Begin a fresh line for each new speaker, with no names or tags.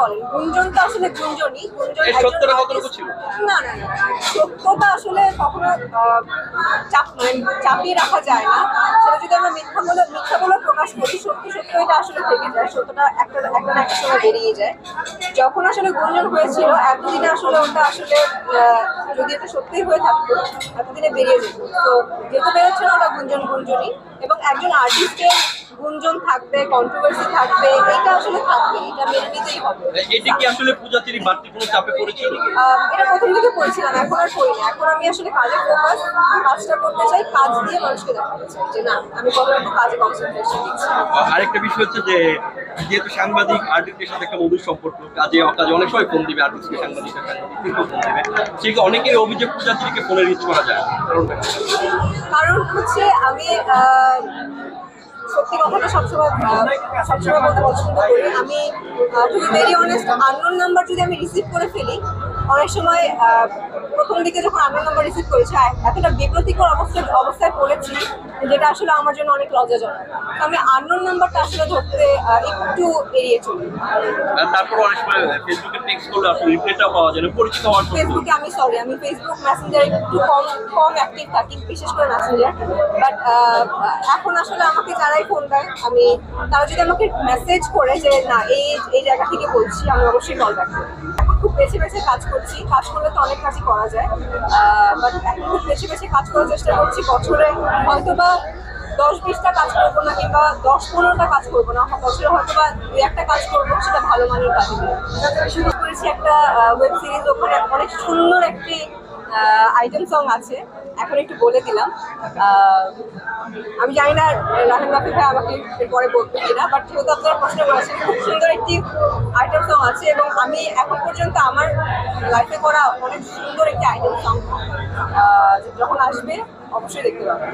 বলেন গুঞ্জনটা আসলে গুঞ্জনই গুঞ্জন
সত্যটা কতটুকু ছিল?
না না না সত্যতা আসলে কখনো চাপ চাপিয়ে রাখা যায় না। সেটা যদি আমরা মিথ্যা বলে মিথ্যা বলে প্রকাশ করি সত্যি সত্য এটা আসলে থেকে যায়। সত্যটা একটা একটা না একটা সময় বেরিয়ে যায়। যখন আসলে গুঞ্জন হয়েছিল এতদিনে আসলে ওটা আসলে যদি এটা সত্যিই হয়ে থাকতো এতদিনে বেরিয়ে যেত। তো যেহেতু বেরোচ্ছে না ওটা গুঞ্জন গুঞ্জনই। এবং একজন আর্টিস্টের গুঞ্জন থাকবে কন্ট্রোভার্সি থাকবে এটা আসলে থাকবে এটা মেনে নিতেই হবে।
এটি কি আসলে পূজাচেরি বাড়তি কোনো চাপে পড়েছিল?
এটা প্রথম থেকে পড়েছিলাম এখন আর পড়ি না এখন আমি আসলে কাজে ফোকাস কাজটা করতে চাই কাজ দিয়ে মানুষকে দেখাতে চাই যে না আমি কতটুকু কাজে কনসেন্ট্রেশন দিচ্ছি
আরেকটা বিষয় হচ্ছে যে যেহেতু সাংবাদিক আর্টিস্টের সাথে একটা মধুর সম্পর্ক কাজে অকাজে অনেক সময় ফোন দিবে আর্টিস্টকে সাংবাদিক সাংবাদিককে ফোন দিবে। সেই অনেকেই অভিযোগ পূজাচেরিকে ফোনে রিচ করা যায়
কারণ হচ্ছে আমি সত্যি কথাটা সবসময় সবসময় বলতে পছন্দ করি। আমি to very honest unknown number যদি আমি রিসিভ করে ফেলি অনেক সময় প্রথম দিকে যখন আননোন নাম্বার রিসিভ করেছি এতটা বিব্রতিকর অবস্থায় অবস্থায় পড়েছি যেটা আসলে আমার জন্য অনেক লজ্জাজনক। আমি আননোন নাম্বারটা আসলে ধরতে একটু এড়িয়ে চলি।
তারপর অনেক সময় ফেসবুকে টেক্সট করলে আসলে রিপ্লাইটা পাওয়া যায় না পরিচিত হওয়ার
ফেসবুকে আমি সরি আমি ফেসবুক মেসেঞ্জারে একটু কম কম অ্যাক্টিভ থাকি বিশেষ করে মেসেঞ্জার বাট এখন আসলে আমাকে যারাই ফোন দেয় আমি তারা যদি আমাকে মেসেজ করে যে না এই এই জায়গা থেকে বলছি আমি অবশ্যই কল ব্যাক করি খুব বেছে বেছে কাজ করছি। কাজ করলে তো অনেক কাজই করা যায়। বাট এখন খুব বেছে বেছে কাজ করার চেষ্টা করছি। বছরে হয়তো বা দশ বিশটা কাজ করব না কিংবা দশ পনেরোটা কাজ করব না। বছরে হয়তো বা দু একটা কাজ করব, সেটা ভালো মানের কাজ শুরু করেছি একটা ওয়েব সিরিজ ওখানে অনেক সুন্দর একটি আইটেম সং আছে। এখন একটু বলে দিলাম। আমি জানি না রাহেন রাফি ভাই আমাকে পরে বলতে কিনা বাট যেহেতু আপনারা প্রশ্ন করেছেন, খুব সুন্দর একটি আইটেম সং আছে এবং আমি এখন পর্যন্ত আমার লাইফে করা অনেক সুন্দর একটি আইটেম সং যখন আসবে, অবশ্যই দেখতে পাবেন।